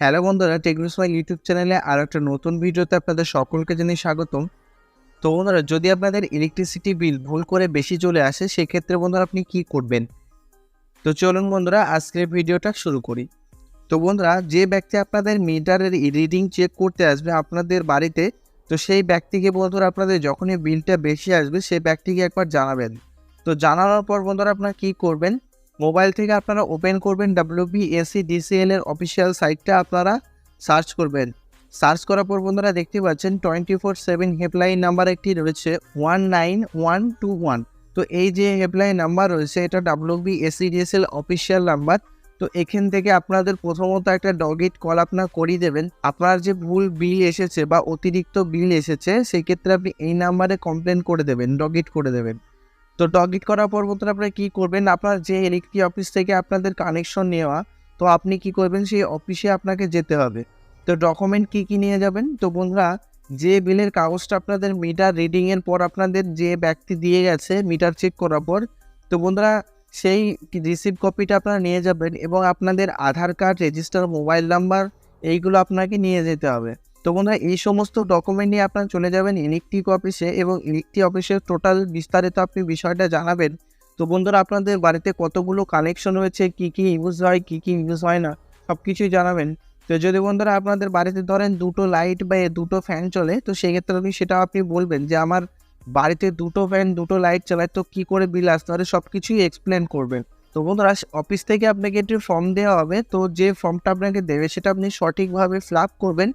Hello বন্ধুরা, techniques my YouTube চ্যানেলে আর একটা নতুন ভিডিওতে আপনাদের সকলকে জানিয়ে স্বাগতম। তো বন্ধুরা, যদি আপনাদের ইলেকট্রিসিটি বিল ভুল করে বেশি চলে আসে, সেক্ষেত্রে বন্ধুরা আপনি কি করবেন? তো চলুন বন্ধুরা, আজকের ভিডিওটা শুরু করি। তো বন্ধুরা, যে ব্যক্তি আপনাদের মিটারের রিডিং চেক করতে আসবে আপনাদের বাড়িতে, তো সেই ব্যক্তিকে বন্ধুরা আপনাদের যখনই বিলটা বেশি আসবে, সেই ব্যক্তিকে একবার জানাবেন। তো জানানোর পর বন্ধুরা আপনারা কী করবেন? মোবাইল থেকে আপনারা ওপেন করবেন ডাব্লিউবিএসসি ডিসিএল এর অফিসিয়াল সাইটটা আপনারা সার্চ করবেন। সার্চ করার পর বন্ধুরা দেখতে পাচ্ছেন twenty four seven helpline number একটি রয়েছে one nine one two one তো এই যে হেল্পলাইন নাম্বার রয়েছে, এটা ডাব্লিউবিএসসি ডিএসএল অফিসিয়াল নাম্বার তো এখান থেকে আপনাদের প্রথমত একটা ডগিট কল আপনার করিয়ে দেবেন। আপনার যে ভুল বিল এসেছে বা অতিরিক্ত বিল এসেছে সেই ক্ষেত্রে আপনি এই নাম্বারে কমপ্লেন করে দেবেন ডগিট করে দেবেন। তো ডগিট করার পর বন্ধুরা আপনারা কী করবেন? আপনার যে ইলেকট্রিক অফিস থেকে আপনাদের কানেকশন নেওয়া, তো আপনি কি করবেন? সেই অফিসে আপনাকে যেতে হবে। তো ডকুমেন্ট কি কি নিয়ে যাবেন? তো বন্ধুরা, যে বিলের কাগজটা আপনাদের মিটার রিডিংয়ের পর আপনাদের যে ব্যক্তি দিয়ে গেছে মিটার চেক করার পর, তো বন্ধুরা, সেই রিসিভ কপিটা আপনারা নিয়ে যাবেন এবং আপনাদের Aadhaar card register mobile number এইগুলো আপনাকে নিয়ে যেতে হবে। তো বন্ধুরা, এই সমস্ত ডকুমেন্ট নিয়ে আপনারা চলে যাবেন ইলেকট্রিক অফিসে এবং ইলেকট্রিক অফিসের টোটাল বিস্তারিত আপনি বিষয়টা জানাবেন। তো বন্ধুরা, আপনাদের বাড়িতে কতগুলো কানেকশন হয়েছে কি কি ইউজ হয়, কি কি ইউজ হয় না? সব কিছুই জানাবেন। তো যদি বন্ধুরা, আপনাদের বাড়িতে ধরেন দুটো লাইট বা দুটো ফ্যান চলে, তো সেক্ষেত্রে আপনি সেটা আপনি বলবেন যে, আমার বাড়িতে দুটো ফ্যান দুটো লাইট চালায় তো কী করে বিল আসতে পারে? সব কিছুই এক্সপ্লেন করবেন। তো বন্ধুরা অফিস থেকে আপনাকে একটি ফর্ম দেওয়া হবে। তো যে ফর্মটা আপনাকে দেবে, সেটা আপনি সঠিকভাবে ফিল আপ করবেন।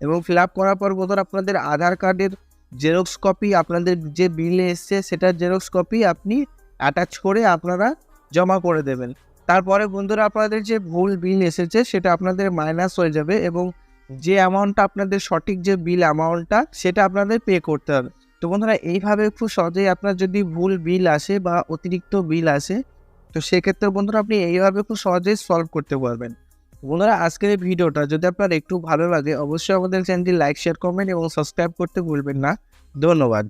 এবং ফিল আপ করার পর বন্ধুরা আপনাদের আধার কার্ডের জেরক্স কপি আপনাদের যে বিলে এসছে সেটার জেরক্স কপি আপনি অ্যাটাচ করে আপনারা জমা করে দেবেন। তারপরে বন্ধুরা আপনাদের যে ভুল বিল এসেছে সেটা আপনাদের মাইনাস হয়ে যাবে এবং যে অ্যামাউন্টটা আপনাদের সঠিক যে বিল অ্যামাউন্টটা সেটা আপনাদের পে করতে হবে। তো বন্ধুরা এইভাবে খুব সহজেই আপনার যদি ভুল বিল আসে বা অতিরিক্ত বিল আসে, তো সেক্ষেত্রে বন্ধুরা আপনি এইভাবে খুব সহজেই সলভ করতে পারবেন। বন্ধুরা, আজকের এই ভিডিওটা যদি আপনার একটু ভালো লাগে, অবশ্যই আমাদের চ্যানেলটি লাইক, শেয়ার, কমেন্ট এবং সাবস্ক্রাইব করতে ভুলবেন না। ধন্যবাদ।